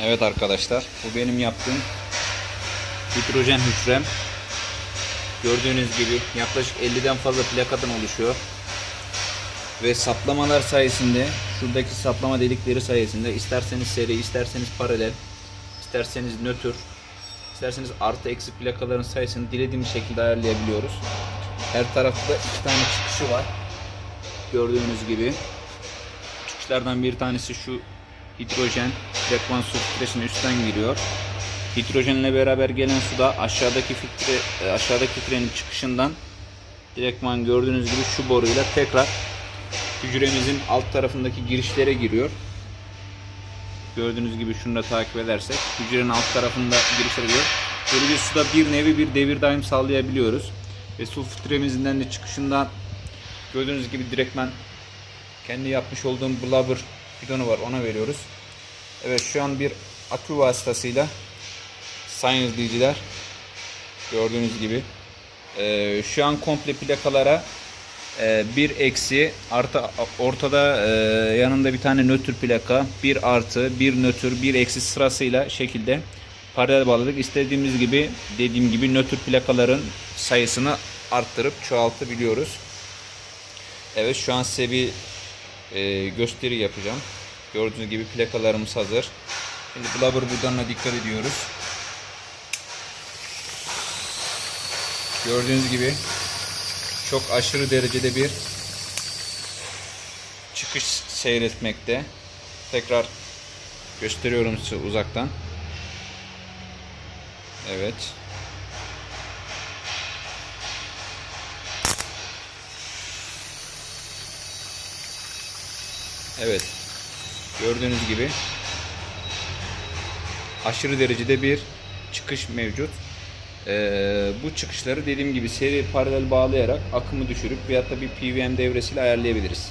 Evet arkadaşlar bu benim yaptığım hidrojen hücrem. Gördüğünüz gibi yaklaşık 50'den fazla plakadan oluşuyor. Ve saplamalar sayesinde şuradaki saplama delikleri sayesinde isterseniz seri, isterseniz paralel, isterseniz nötr, isterseniz artı eksi plakaların sayısını dilediğimiz şekilde ayarlayabiliyoruz. Her tarafta iki tane çıkışı var. Gördüğünüz gibi. Çıkışlardan bir tanesi şu hidrojen direktman su filtresine üstten giriyor. Hidrojenle beraber gelen su da aşağıdaki filtre e, aşağıdaki filtrenin çıkışından direktman gördüğünüz gibi şu boruyla tekrar hücremizin alt tarafındaki girişlere giriyor. Gördüğünüz gibi şunu da takip edersek hücrenin alt tarafında girişlere giriyor. Böylece suda bir nevi bir devir daim sağlayabiliyoruz. Ve su filtremizden de çıkışından gördüğünüz gibi direktmen kendi yapmış olduğum blubber bidonu var ona veriyoruz. Evet şu an bir akü vasıtasıyla sayın izleyiciler gördüğünüz gibi e, şu an komple plakalara e, bir eksi artı ortada e, yanında bir tane nötr plaka bir artı bir nötr bir eksi sırasıyla şekilde paralel bağladık. İstediğimiz gibi dediğim gibi nötr plakaların sayısını arttırıp çoğaltabiliyoruz. Evet şu an size bir e, gösteri yapacağım. Gördüğünüz gibi plakalarımız hazır. Şimdi blubber budanına dikkat ediyoruz. Gördüğünüz gibi çok aşırı derecede bir çıkış seyretmekte. Tekrar gösteriyorum size uzaktan. Evet. Evet. Gördüğünüz gibi aşırı derecede bir çıkış mevcut. Ee, bu çıkışları dediğim gibi seri paralel bağlayarak akımı düşürüp veyahut da bir PWM devresiyle ayarlayabiliriz.